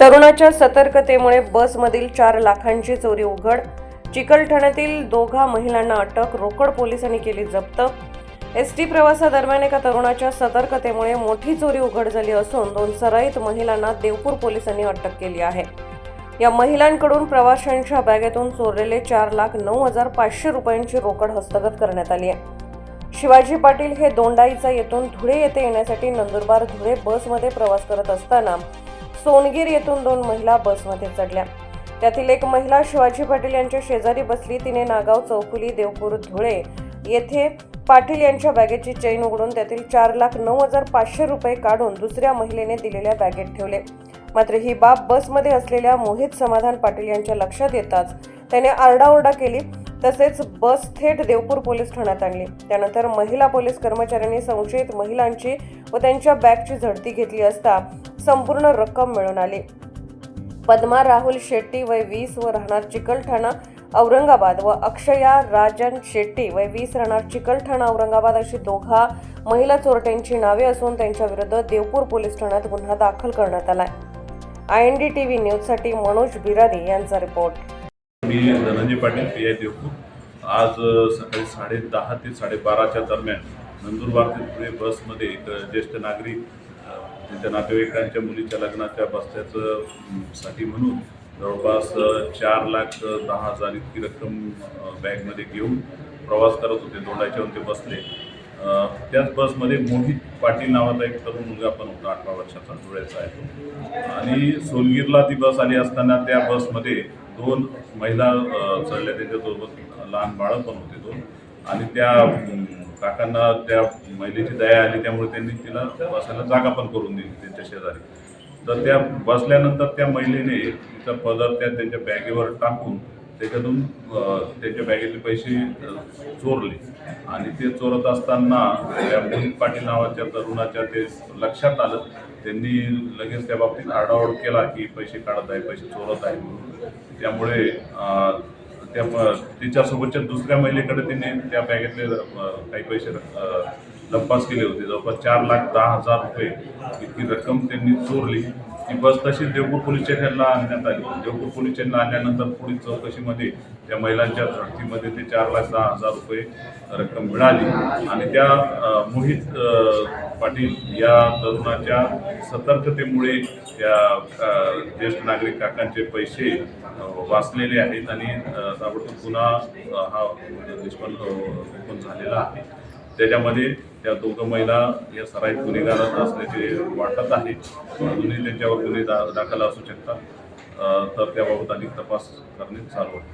तरुणाच्या सतर्कतेमुळे बसमधील चार लाखांची चोरी उघड. चिकलठाण्यातील दोघा महिलांना अटक रोकड पोलिसांनी केली जप्त. एस टी प्रवासादरम्यान एका तरुणाच्या सतर्कतेमुळे मोठी चोरी उघड झाली असून दोन सराईत महिलांना देवपूर पोलिसांनी अटक केली आहे. या महिलांकडून प्रवाशांच्या बॅगेतून चोरलेले चार लाख नऊ हजार पाचशे रुपयांची रोकड हस्तगत करण्यात आली आहे. शिवाजी पाटील हे दोंडाईचा येथून धुळे येथे येण्यासाठी नंदुरबार धुळे बसमध्ये प्रवास करत असताना सोनगीर येथून दोन महिला बसमध्ये चढल्या. त्यातील एक महिला शिवाजी पाटील यांच्या शेजारी बसली. तिने नागाव चौफुली देवपूर धुळे येथे पाटील यांच्या बॅगेची चैन उघडून त्यातील चार लाख नऊ हजार पाचशे रुपये काढून दुसऱ्या महिलेने दिलेल्या बॅगेत ठेवले. मात्र ही बाब बसमध्ये असलेल्या मोहित समाधान पाटील यांच्या लक्षात येताच त्याने आरडाओरडा केली. तसेच बस थेट देवपूर पोलीस ठाण्यात आणली. त्यानंतर महिला पोलीस कर्मचाऱ्यांनी संशयित महिलांची व त्यांच्या बॅगची झडती घेतली असता संपूर्ण रक्कम मिळून आली. पद्मा राहुल शेट्टी वय वीस व राहणार चिकलठाणा औरंगाबाद व अक्षया राजन शेट्टी वय वीस राहणार चिकलठाणा औरंगाबाद अशी दोघा महिला चोरट्यांची नावे असून त्यांच्या विरुद्ध देवपूर पोलीस ठाण्यात गुन्हा दाखल करण्यात आलाय. I N D T V न्यूजसाठी मनोज बिरारी यांचा रिपोर्ट. मी धनंजय पाटील पी आय देवपूर. आज सकाळी साडे दहा ते साडेबाराच्या दरम्यान नंदुरबार ते पुणे बसमध्ये एक ज्येष्ठ नागरिक त्यांच्या नातेवाईकांच्या मुलीच्या लग्नाच्या बस्त्याचं साठी म्हणून जवळपास चार लाख दहा हजार इतकी रक्कम बँकमध्ये बॅगमध्ये घेऊन प्रवास करत होते दोंडाच्यावर ते बसले. त्याच बसमध्ये मोहित पाटील नावाचा एक तरुण मुलगा पण होता अठरा वर्षाचा धुळ्याचा आहे तो. आणि सोनगीरला ती बस आली असताना त्या बसमध्ये दोन महिला चढल्या त्याच्यासोबत लहान बाळं पण होते दोन. आणि त्या काकांना त्या महिलेची दया आली त्यामुळे त्यांनी तिला बसायला जागा पण करून दिली त्यांच्या शेजारी. तर त्या बसल्यानंतर त्या महिलेने तिचा पदर त्या त्यांच्या बॅगेवर टाकून त्याच्यातून त्याच्या त्यांच्या बॅगेतले पैसे चोरले. आणि ते चोरत असताना त्या मोहित पाटील नावाच्या तरुणाच्या ते लक्षात आलं. त्यांनी लगेच त्या बाबतीत आरडाओरड केला की पैसे काढत आहे पैसे चोरत आहे म्हणून. त्यामुळे त्या तिच्यासोबतच्या दुसऱ्या महिलेकडे तिने त्या बॅगेतले काही पैसे लंपास केले होते. जवळपास चार लाख दहा हजार रुपये इतकी रक्कम त्यांनी चोरली. ती बस तशीच देवपूर पोलीस स्टेशनला आणण्यात आली. देवपूर पोलीस स्टेशनला आणल्यानंतर पुढील चौकशीमध्ये त्या महिलांच्या झडतीमध्ये ते चार लाख दहा हजार रुपये रक्कम मिळाली. आणि त्या मोहित पाटील या तरुणाच्या सतर्कतेमुळे त्या ज्येष्ठ नागरिक काकांचे पैसे वाचलेले आहेत आणि ताबडतोब गुन्हा हा निष्पन्न ओपन झालेला आहे. त्याच्यामध्ये त्या दोघं महिला या सराईत गुन्हेगार असल्याचे वाटत आहे. अजूनही त्यांच्यावर गुन्हे दा दाखल असू शकतात. तर त्याबाबत अधिक तपास करणे चालू आहे.